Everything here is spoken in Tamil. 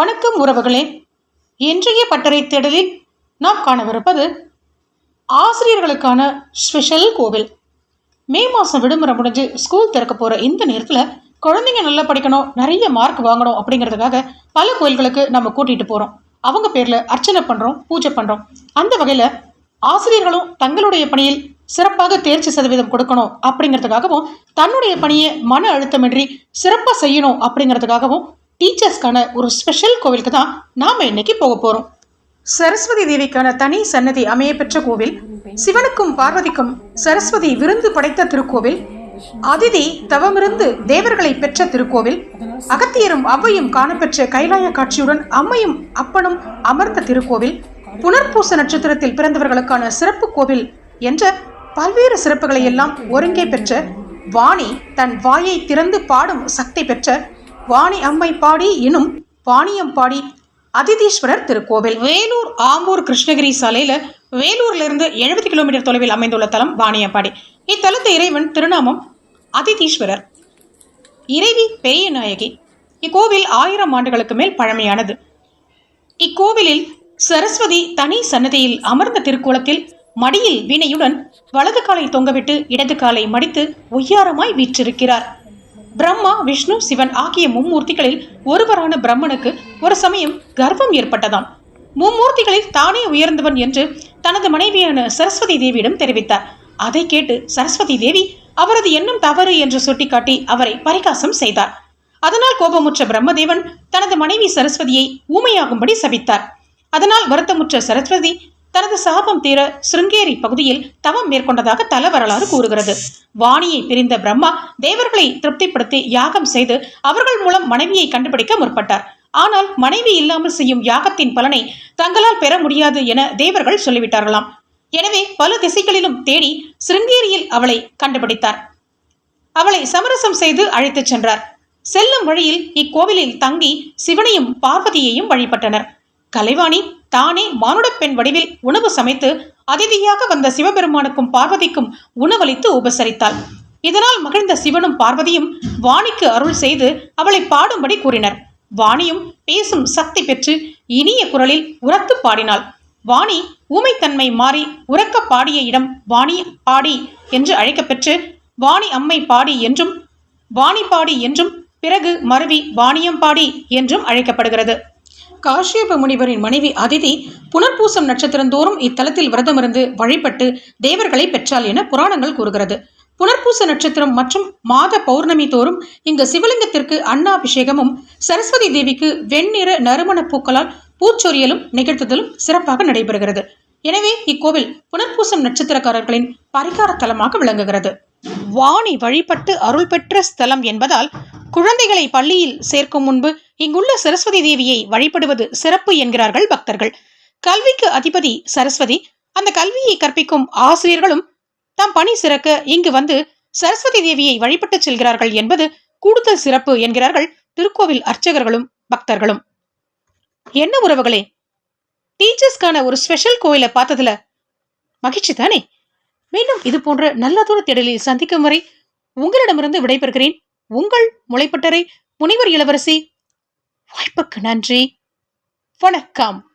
வணக்கம் உறவுகளே. இன்றைய பட்டறை தேடலில் நாம் காணவிருப்பது ஆசிரியர்களுக்கான ஸ்பெஷல் கோவில். மே மாதம் விடுமுறை முடிஞ்சு ஸ்கூல் திறக்க போகிற இந்த நேரத்தில் குழந்தைங்க நல்லா படிக்கணும் நிறைய மார்க் வாங்கணும் அப்படிங்கிறதுக்காக பல கோயில்களுக்கு நம்ம கூட்டிகிட்டு போகிறோம் அவங்க பேரில் அர்ச்சனை பண்ணுறோம் பூஜை பண்ணுறோம் அந்த வகையில் ஆசிரியர்களும் தங்களுடைய பணியில் சிறப்பாக தேர்ச்சி சதவீதம் கொடுக்கணும் அப்படிங்கிறதுக்காகவும் தன்னுடைய பணியை மன அழுத்தமின்றி சிறப்பாக செய்யணும் அப்படிங்கிறதுக்காகவும் டீச்சர்ஸ்க்கான ஒரு ஸ்பெஷல் கோவிலுக்கு தான் நாம் இன்னைக்கு போக போகிறோம் சரஸ்வதி தேவிக்கான தனி சன்னதி அமைய பெற்ற கோவில் சிவனுக்கும் பார்வதிக்கும் சரஸ்வதி விருந்து படைத்த திருக்கோவில் அதிதி தவமிருந்து தேவர்களை பெற்ற திருக்கோவில் அகத்தியரும் அவ்வையும் காணப்பெற்ற கைலாய காட்சியுடன் அம்மையும் அப்பனும் அமர்ந்த திருக்கோவில் புனர்பூச நட்சத்திரத்தில் பிறந்தவர்களுக்கான சிறப்பு கோவில் என்ற பல்வேறு சிறப்புகளை எல்லாம் ஒருங்கே பெற்ற வாணி தன் வாயை திறந்து பாடும் சக்தி பெற்ற வாணி அம்மை பாடி எனும் பாணியம்பாடி அதிதீஸ்வரர் திருக்கோவில். வேலூர் ஆம்பூர் கிருஷ்ணகிரி சாலையில் வேலூர்லேருந்து எழுபது கிலோமீட்டர் தொலைவில் அமைந்துள்ள தலம் வாணியம்பாடி. இத்தலத்து இறைவன் திருநாமம் அதிதீஸ்வரர். இறைவி பெரிய நாயகி. இக்கோவில் ஆயிரம் ஆண்டுகளுக்கு மேல் பழமையானது. இக்கோவிலில் சரஸ்வதி தனி சன்னதியில் அமர்ந்த திருக்கோலத்தில் மடியில் வீணையுடன் வலது காலை தொங்கவிட்டு இடது காலை மடித்து ஒய்யாரமாய் வீற்றிருக்கிறார். பிரம்மா விஷ்ணு சிவன் ஆகிய மும்மூர்த்திகளில் ஒருவரான பிரம்மனுக்கு ஒரு சமயம் கர்வம் ஏற்பட்டதாம். மும்மூர்த்திகளில் தானே உயர்ந்தவன் என்று தனது மனைவியான சரஸ்வதி தேவியிடம் தெரிவித்தார். அதை கேட்டு சரஸ்வதி தேவி அவரது எண்ணம் தவறு என்று சுட்டிக்காட்டி அவரை பரிகாசம் செய்தார். அதனால் கோபமுற்ற பிரம்மதேவன் தனது மனைவி சரஸ்வதியை ஊமையாகும்படி சபித்தார். அதனால் வருத்தமுற்ற சரஸ்வதி தனது சாபம் தீர சிருங்கேரி பகுதியில் தவம் மேற்கொண்டதாக தல வரலாறு கூறுகிறது. வாணியை பிரிந்த பிரம்மா தேவர்களை திருப்திப்படுத்தி யாகம் செய்து அவர்கள் மூலம் மனைவியை கண்டுபிடிக்க முற்பட்டார். ஆனால் மனைவி இல்லாமல் செய்யும் யாகத்தின் பலனை தங்களால் பெற முடியாது என தேவர்கள் சொல்லிவிட்டார்களாம். எனவே பல திசைகளிலும் தேடி சிருங்கேரியில் அவளை கண்டுபிடித்தார். அவளை சமரசம் செய்து அழைத்துச் சென்றார். செல்லும் வழியில் இக்கோவிலில் தங்கி சிவனையும் பார்வதியையும் வழிபட்டனர். கலைவாணி தானே மானுடப் பெண் வடிவில் உணவு சமைத்து அதிதியாக வந்த சிவபெருமானுக்கும் பார்வதிக்கும் உணவளித்து உபசரித்தாள். இதனால் மகிழ்ந்த சிவனும் பார்வதியும் வாணிக்கு அருள் செய்து அவளை பாடும்படி கூறினர். வாணியும் பேசும் சக்தி பெற்று இனிய குரலில் உரத்து பாடினாள். வாணி ஊமைத்தன்மை மாறி உறக்க பாடிய இடம் வாணி பாடி என்று அழைக்கப்பெற்று வாணி அம்மை பாடி என்றும் வாணி பாடி என்றும் பிறகு மருவி வாணியம்பாடி என்றும் அழைக்கப்படுகிறது. காஷ்யப முனிவரின் மனைவி அதிதி புனர்பூசம் நட்சத்திரந்தோறும் இத்தலத்தில் விரதமிருந்து வழிபட்டு தேவர்களை பெற்றாள் என புராணங்கள் கூறுகிறது. புனர்பூச நட்சத்திரம் மற்றும் மாத பௌர்ணமி தோறும் இங்கு சிவலிங்கத்திற்கு அன்னாபிஷேகமும் சரஸ்வதி தேவிக்கு வெண்ணிற நறுமண பூக்களால் பூச்சொரியலும் நிகழ்த்துதலும் சிறப்பாக நடைபெறுகிறது. எனவே இக்கோவில் புனர்பூசம் நட்சத்திரக்காரர்களின் பரிகார தலமாக விளங்குகிறது. வாணி வழிபட்டு அருள் பெற்ற ஸ்தலம் என்பதால் குழந்தைகளை பள்ளியில் சேர்க்கும் முன்பு இங்குள்ள சரஸ்வதி தேவியை வழிபடுவது சிறப்பு என்கிறார்கள் பக்தர்கள். கல்விக்கு அதிபதி சரஸ்வதி அந்த கல்வியை கற்பிக்கும் ஆசிரியர்களும் தம் பணி சிறக்க இங்கு வந்து சரஸ்வதி தேவியை வழிபட்டு செல்கிறார்கள் என்பது கூடுதல் சிறப்பு என்கிறார்கள் திருக்கோவில் அர்ச்சகர்களும் பக்தர்களும். என்ன உறவுகளே? டீச்சர்ஸ்க்கான ஒரு ஸ்பெஷல் கோயிலை பார்த்ததுல மகிழ்ச்சி தானே? மீண்டும் இது போன்ற நல்லதொரு தேடலில் சந்திக்கும் வரை உங்களிடமிருந்து விடைபெறுகிறேன். உங்கள் முளைப்பட்டரை முனைவர் இளவரசி. வாய்ப்புக்கு நன்றி. வணக்கம்.